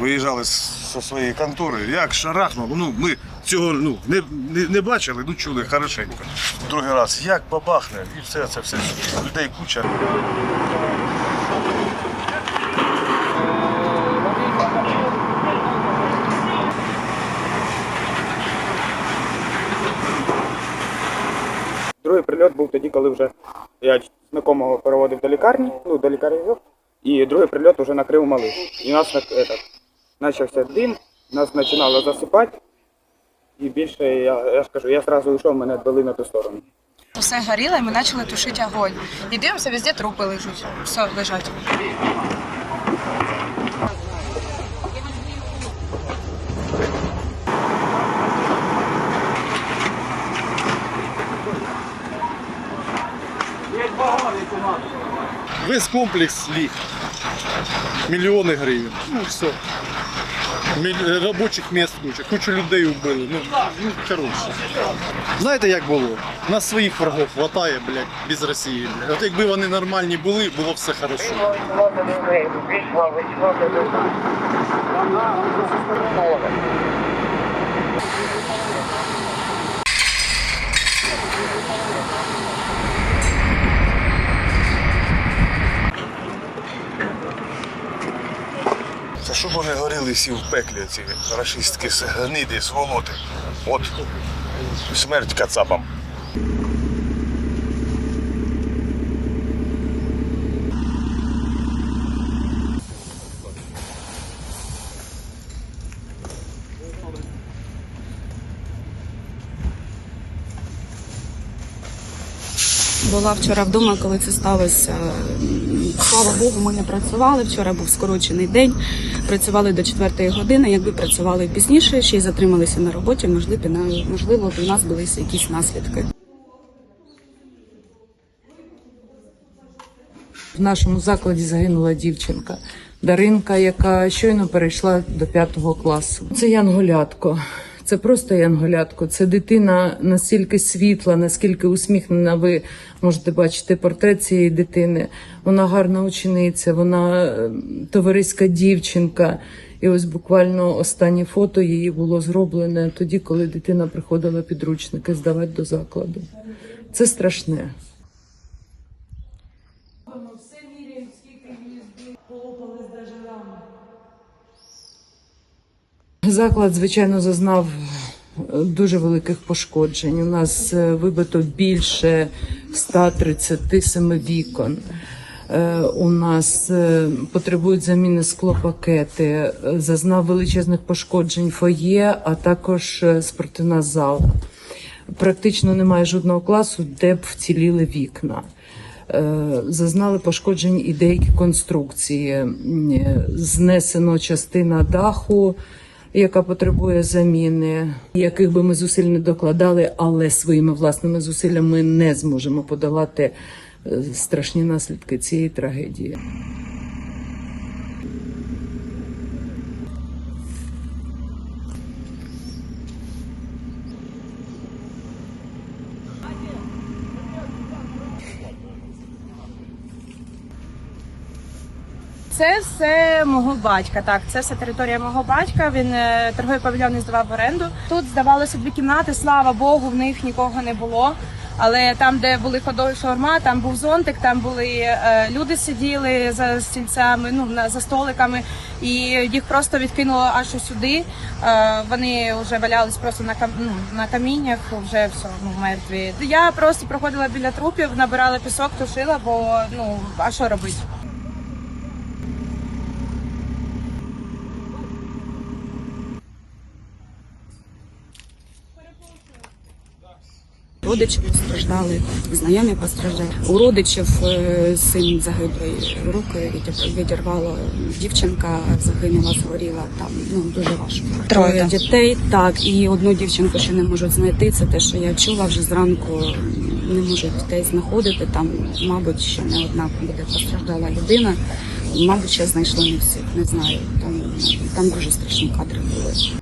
Виїжджали зі своєї контори, як шарахнуло, ну ми цього ну, не, не, не бачили, ну чули хорошенько. Другий раз, як бабахне, і все це все. Людей куча. Другий прильот був тоді, коли вже я знакомого переводив до лікарні, ну до лікарні і другий прильот вже накрив малих. І нас так, этот, почався дим, нас починало засипати. І більше я, я ж кажу, я одразу йшов, мене відвели на ту сторону. Все горіло, і ми почали тушити огонь. І дивимося, везде трупи лежать. Все лежать. Весь комплекс ліг. Мільйони гривень. Ну все. Міль... Робочих місць куча, кучу людей вбили. Ну, ну коротше. Знаєте, як було? Нас своїх врагов хватає, блядь, без Росії. Блядь. От якби вони нормальні були, було все хорошо. Всі в пеклі, ці рашистські гниди, сволоти. От смерть кацапам. Була вчора вдома, коли це сталося. Слава Богу, ми не працювали. Вчора був скорочений день. Працювали до 4 години. Якби працювали пізніше, ще й затрималися на роботі, можливо, можливо, у нас були якісь наслідки. В нашому закладі загинула дівчинка Даринка, яка щойно перейшла до п'ятого класу. Це янголятко. Це просто янголятко. Це дитина настільки світла, наскільки усміхнена. Ви можете бачити портрет цієї дитини. Вона гарна учениця, вона е, товариська дівчинка. І ось буквально останнє фото її було зроблене тоді, коли дитина приходила підручники здавати до закладу. Це страшне. Заклад, звичайно, зазнав е, дуже великих пошкоджень. У нас е, вибито більше 137 вікон. Е, У нас потребують заміни склопакети, зазнав величезних пошкоджень фоє, а також спортивна зала. Практично немає жодного класу, де б вціліли вікна. Зазнали пошкоджень і деякі конструкції. Знесено частина даху, яка потребує заміни, яких би ми зусиль не докладали, але своїми власними зусиллями не зможемо подолати е, страшні наслідки цієї трагедії. Це все мого батька. Так, це все територія мого батька. Він е, торговий павільйон здавав в оренду. Тут здавалося дві кімнати. Слава Богу, в них нікого не було. Але там, де були ходові шаурма, там був зонтик, там були е, люди сиділи за стільцями, ну за столиками, і їх просто відкинуло аж сюди. Е, вони вже валялись просто на ну, на каміннях, вже все ну мертві. Я просто проходила біля трупів, набирала пісок, тушила, бо ну а що робити? Родичі постраждали, знайомі постраждали. У родичів е, син загиблий руки відірвало. Дівчинка загинула, згоріла. Там ну дуже важко. Троє дітей. Так і одну дівчинку ще не можуть знайти. Це те, що я чула вже зранку. Не можуть дітей знаходити. Там, мабуть, ще не одна буде постраждала людина. Мабуть, ще знайшли не всіх. Не знаю. Там там дуже страшні кадри були.